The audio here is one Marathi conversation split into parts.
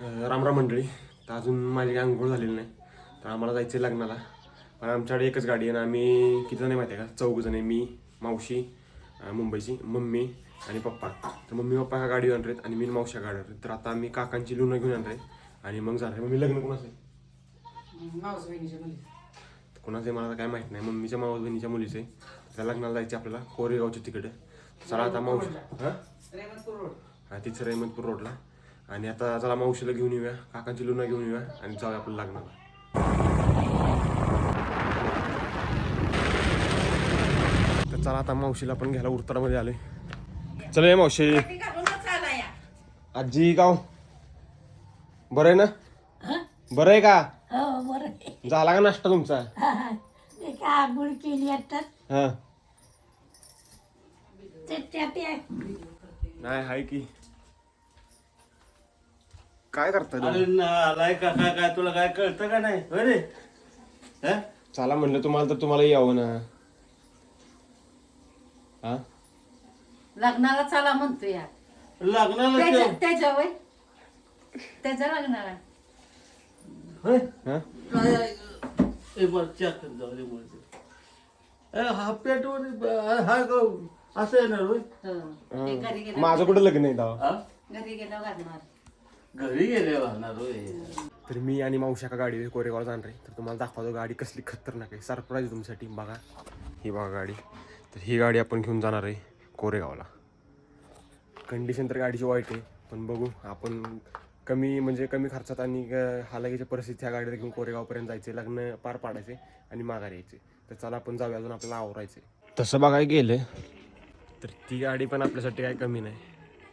रामराम मंडळी. तर अजून माझी काही अंघोळ झालेली नाही. तर आम्हाला जायचं आहे लग्नाला. पण आमच्याकडे एकच गाडी आहे ना आम्ही किती जण आहे माहिती आहे का? चौघ जण आहे. मी मावशी मुंबईची मम्मी आणि पप्पा. तर मम्मी पप्पा ह्या गाडीवर आणणार आहेत आणि मी आणि मावशी ह्या गाडीवर आहेत. तर आता आम्ही काकांची लुणं घेऊन आणणार आहे आणि मग जाणार आहे. मम्मी लग्न कोणाचं आहे? कोणाचं आहे मला काय माहीत नाही. मम्मीच्या मावस बहिणीच्या मुलीचं आहे. त्या लग्नाला जायचं आहे आपल्याला. कोरेगावच्या तिकडे. चला आता मावशी हां? हा तिथं रहमतपूर रोडला. आणि आता चला मावशीला घेऊन येऊया. काकांची लुना घेऊन येऊया आणि जाऊया आपलं लग्नाला तर चला आता मावशीला पण घ्यायला उरताडामध्ये आलोय. चला ये मावशी. आजी गाव. बरं आहे ना? बरं आहे का? हो बरं आहे. झाला का नाश्ता तुमचा? ते काय आंघोळ केली आता? हा. तर त्यात या- नाही हाय की. काय करताय अरे तुम्ही? आलाय का काय काय तुला काय कळतं का नाही होय रे हं? चला म्हणलं तुम्हाला तर तुम्हाला यावं ना हा लग्नाला चला म्हणतो या लग्नाला त्याच्या ते- त्याच्या वय त्याच्या लग्नाला होय? हा काय आहे ग? ए, बरं, चहा कर जाऊ दे मुळते. ए, हा पेटवर ब- हा ग असं येणार होय हो. ते घरी गेलं माझं कुठं लग्न आहे दावा हा? घरी गेल्यावर घालणार घरी गेले वाहणार तर मी आणि मावशी का गाडीवर कोरेगाव जाणार आहे. तर तुम्हाला दाखवतो गाडी कसली खतरनाक आहे. सरप्राईज आहे तुमच्यासाठी. बघा. ही बघा गाडी. तर ही गाडी आपण घेऊन जाणार आहे कोरेगावला. कंडिशन तर गाडीची वाईट आहे. पण बघू आपण कमी म्हणजे कमी खर्चात आणि हालाकीच्या परिस्थिती ह्या गाडीला घेऊन कोरेगावपर्यंत जायचे लग्न पार पाडायचे आणि माघार यायचे तर चला आपण जाऊया अजून. आपल्याला आवरायचे तसं बघाय गेलं तर ती गाडी पण आपल्यासाठी काय कमी नाही.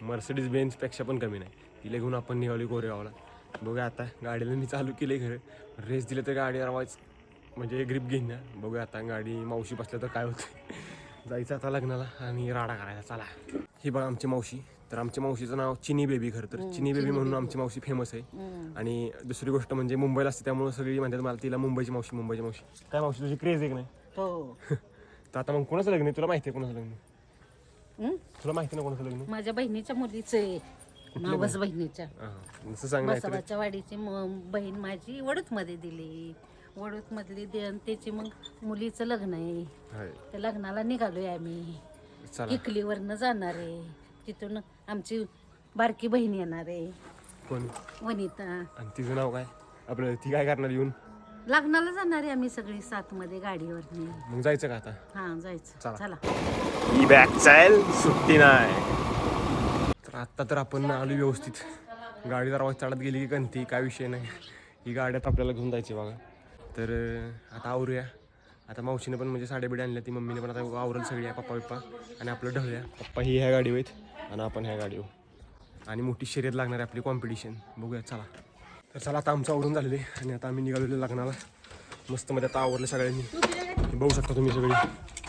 मर्सिडीज बेन्सपेक्षा पण कमी नाही. तिला घेऊन आपण निघाली कोरेगावला बघूया आता गाडीला मी चालू केली खरं. रेस दिलं तर गाडी आवाज म्हणजे ग्रिप घेईन ना. बघूया आता गाडी मावशी बसल्या तर काय होतं जायचं आता लग्नाला आणि राडा करायचा चला. ही बघा आमची मावशी. तर आमच्या मावशीचं नाव चिनी बेबी खरं तर. चिनी बेबी म्हणून आमची मावशी फेमस आहे. आणि दुसरी गोष्ट म्हणजे मुंबईला असते त्यामुळे सगळी म्हणतात मला तिला मुंबईची मावशी मुंबईची मावशी. काय मावशी तुझी क्रेज आहे की नाही? हो. तर आता मग कोणाचं लग्न आहे? तुला माहिती आहे कोणाचं लग्न? तुला माहिती ना कोणाचं लग्न? माझ्या बहिणीच्या मुलीचं आहे. मावस बहिणीच्या. हां सांग बसवाच्या वाडीची म- बहीण माझी वडूत मध्ये दिली. वडूत मधली दे आणि त्याची मग मुलीचं लग्न आहे. हाय, त्या लग्नाला निघालोय आम्ही. चला. किकलीवरनं जाणार आहे. तिथून आमची बारकी बहीण येणार आहे. कोण? वनिता. आणि तिचं नाव काय? आपलं ती काय करणार येऊन? लग्नाला जाणार आहे आम्ही सगळी सात मध्ये गाडीवरनी. मग जायचं का आता? हा जायचं. चला. चला. ही बॅग चाल सुट्टी नाही. आत्ता तर आपण आलो व्यवस्थित. गाडी जर आवाज चढत गेली की गणती काय विषय नाही. ही गाड्यात आपल्याला घेऊन जायची बघा. तर आता आवरूया. आता मावशीने पण म्हणजे साडेबिडे आणल्या ती मम्मीने पण आता आवरल सगळी आहे पप्पा बिप्पा. आणि आपलं ढवळ्या पप्पा ही ह्या गाडी आहेत आणि आपण ह्या गाडीवर. आणि मोठी शर्यत लागणार आहे आपली कॉम्पिटिशन बघूया चला. तर चला आता आमचं आवरून झालेलं आहे. आणि आता आम्ही निघालेलो लग्नाला. मस्त मध्ये आता आवरलं सगळ्यांनी. बघू शकता तुम्ही सगळी.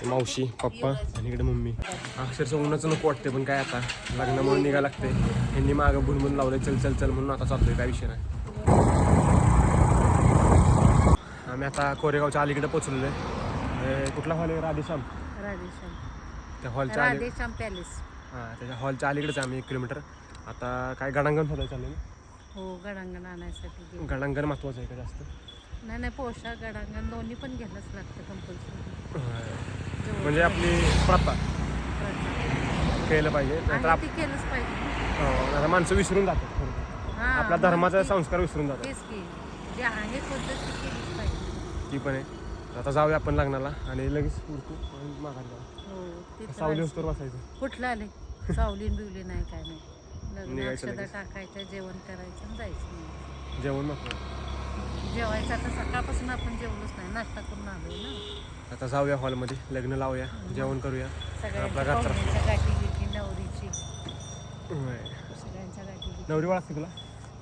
मावशी पप्पा आणि इकडे मम्मी. अक्षरशः उन्हाचं नको वाटते पण काय आता? लग्नामुळे निघायला लागते यांनी मागं बुनबुन लावलंय चल चल चल म्हणून आता चालतोय काय विषय नाही. आम्ही आता कोरेगावच्या अलीकडे पोचलेलो आहे कुठला हॉल आहे? राधेश्याम. त्या हॉलच्या राधेश्याम पॅलेस हां त्याच्या हॉलच्या अलीकडेच आम्ही एक किलोमीटर आता काय गडांगण होतं चाललं हो गडांगण आणायसाठी. गडांगण महत्वाचं आहे का जास्त? नाही नाही पोशाख गडांगण दोन्ही पण घ्यायलाच लागतं कंपल्सरी. म्हणजे आपली प्रथा. केलं पाहिजे. नाहीतर आप ते केलंच पाहिजे. हो, नाहीतर माणसं विसरून जातात थोडं. हा आपला मग धर्माचा ते- संस्कार विसरून जातात. तेच की जे आहे पद्धत ती केलीच पाहिजे. ती पण आहे. आता जाऊया आपण लग्नाला आणि लगेच उरकू आणि माघारी जाऊ. हो ते तर सावली आहेच. बसायचं. कुठलं आले? सावलीन बिवली नाही काय नाही. लग्न निघायचं अक्षदा लगेच. टाकायचं जेवण करायचं आणि जायचं जेवण नको. जेवायचं आता सकाळपासून आपण जेवलोच नाही. नाश्ता करून आलोय ना. आता जाऊया हॉलमध्ये लग्न लावूया जेवण करूया. आपला घरचा नवरी ओळखते तुला?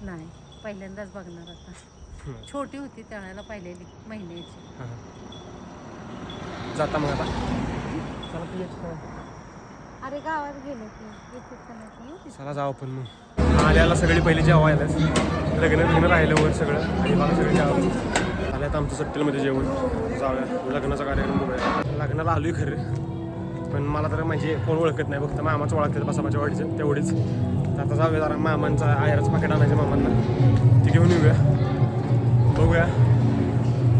नाही पहिल्यांदाच बघणार आता. छोटी होती त्यावेळेला पाहिलेली महिन्याची. जाता मग आता? चला. अरे गावात गेलो चला जाऊ आपण मग. आल्याला सगळी पहिली जेव्हा यायलाच लग्न लग्न राहिलं वर सगळं. आणि मला सगळं आहेत आता आमचं सट्टेलमध्ये जेवण. जाऊया. लग्नाचा कार्यक्रम बघूया. लग्नाला आलोय खरं. पण मला तर म्हणजे कोण ओळखत नाही. फक्त मामाच ओळखतात बसामाच्या वाडीचं तेवढीच. तर आता जाऊया जरा मामांचा आयराचं पाकिट आणायचं मामांना. ते घेऊन येऊया. बघूया.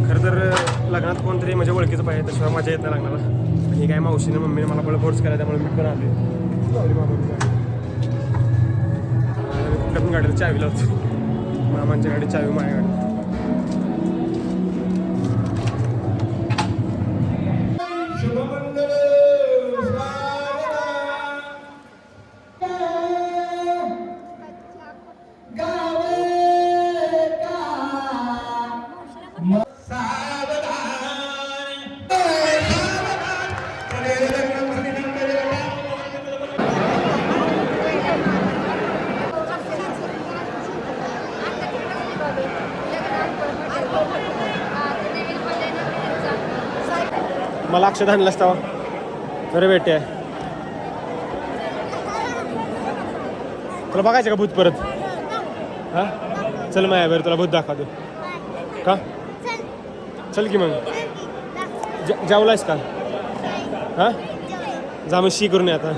खरं तर लग्नात कोणतरी म्हणजे ओळखीचं पाहिजे त्याशिवाय मजा येत नाही लग्नाला. हे काय मावशीने मम्मीने मला बळ फोर्स केला त्यामुळे मी पण आले मामांच्या गाडीला चावी लावतो. मामांच्या गाडी चावी माझ्या गाडी मला अक्षत आणलं असता बरं भेटे तुला बघायचं का भूत परत? हा? चल माया बरं तुला भूत दाखवतो. का? चल की मग. जेवलायस का? हा? जा मग शी करून आता.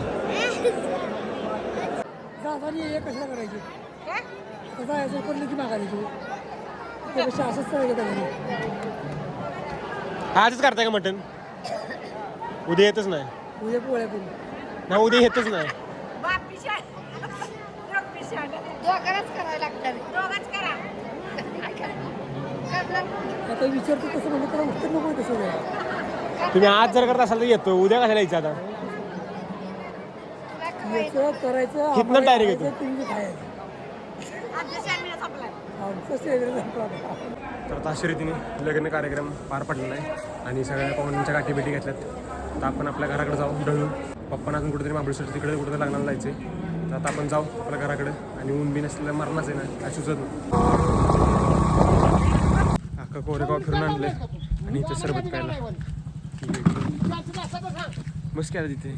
आजच करताय का मटन उद्या येतच नाही. उद्या पोळ्या करू. नाही उद्या येतच नाही. आता विचारतो कसं म्हणजे त्याला उत्तर नको तसं तुम्ही आज जर करत असाल तर येतो उद्या कशाला यायचं आता? करायचं कितनं आम्हाला direct येतो? खायचं, तुम्ही खायचं. आमचं सेवेला संपला आता. तर आता अशा रीतीने लग्न कार्यक्रम पार पडलेला आहे आणि सगळ्या पाहुण्यांच्या गाठी भेटी घेतल्यात. तर आपण आपल्या घराकडे जाऊ ढळून पप्पांना अजून कुठेतरी महाबळेश्वर तिकडे कुठेतरी लग्नाला जायचे तर आता आपण जाऊ आपल्या घराकडे आणि ऊन बिन असलेलं मरणाच आहे ना काय सुचत नाही. अख्खा कोरेगाव फिरून आणले आणि इथे सरबत प्यायला मस्त केलं तिथे.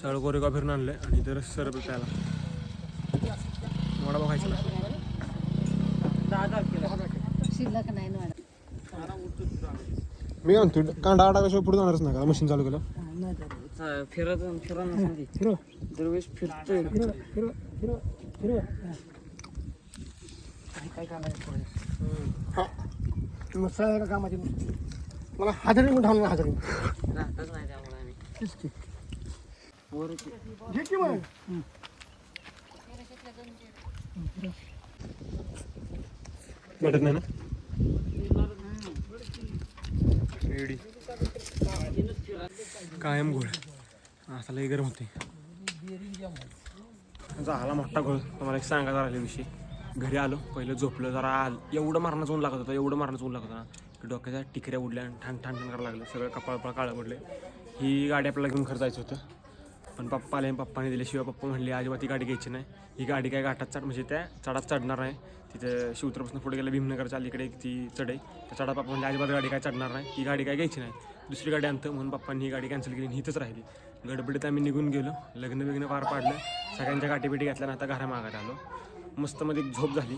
सरळ कोरेगाव फिरून आणलं आणि इथे सरबत प्यायला. वडा बघायचा ना? शिल्लक नाही ना मॅडम. मी म्हणतो कांदा आडा कशा पुढे जाणारच नाही का? मशीन चालू केलं. फिरत फिरत दरवेळेस फिरतोय. फिरो फिरो फिरो फिरो मसाला आहे का कामाची नुसती मला हजारी म्हणून थांबला हजारी राहतच नाही त्यामुळे आम्ही. तेच की. पोरं घे की मग. भेटत नाही ना? एडी कायम गोळ. आता लई गरम होते झाला मोठा घोळ तुम्हाला एक सांगायचा राहिल्या विषयी. घरी आलो पहिलं झोपलं जरा आल. एवढं मारणं ऊन लागत होतं एवढं मारणं ऊन लागत होतं ना. की डोक्याच्या टिकऱ्या उडल्या आणि ठाण ठाण ठाण करायला लागलं. सगळं कपाळपळ काळं पडले ही गाडी आपल्याला घेऊन खरं जायचं होतं. पण पप्पा आले पप्पाने दिल्याशिवाय पप्पा म्हणले अजिबात ही गाडी घ्यायची नाही. ही गाडी काय घाटात चढ म्हणजे त्या चढात चढणार नाही. तिथं शिवत्रपासून पुढे गेलं भीमनगरच्या अलीकडे एक ती चढ आहे. त्या चढा पप्पा म्हणजे अजिबात गाडी काय चढणार नाही. ही गाडी काय घ्यायची नाही. दुसरी गाडी आणतं म्हणून पप्पांनी ही गाडी कॅन्सल केली आणि हिथंच राहिली. गडबडीत आम्ही निघून गेलो. लग्न बिग्न पार पाडलं. सगळ्यांच्या गाठीपेटी बिटी घातल्या आता घरा आलो. मस्त मध्ये एक झोप झाली.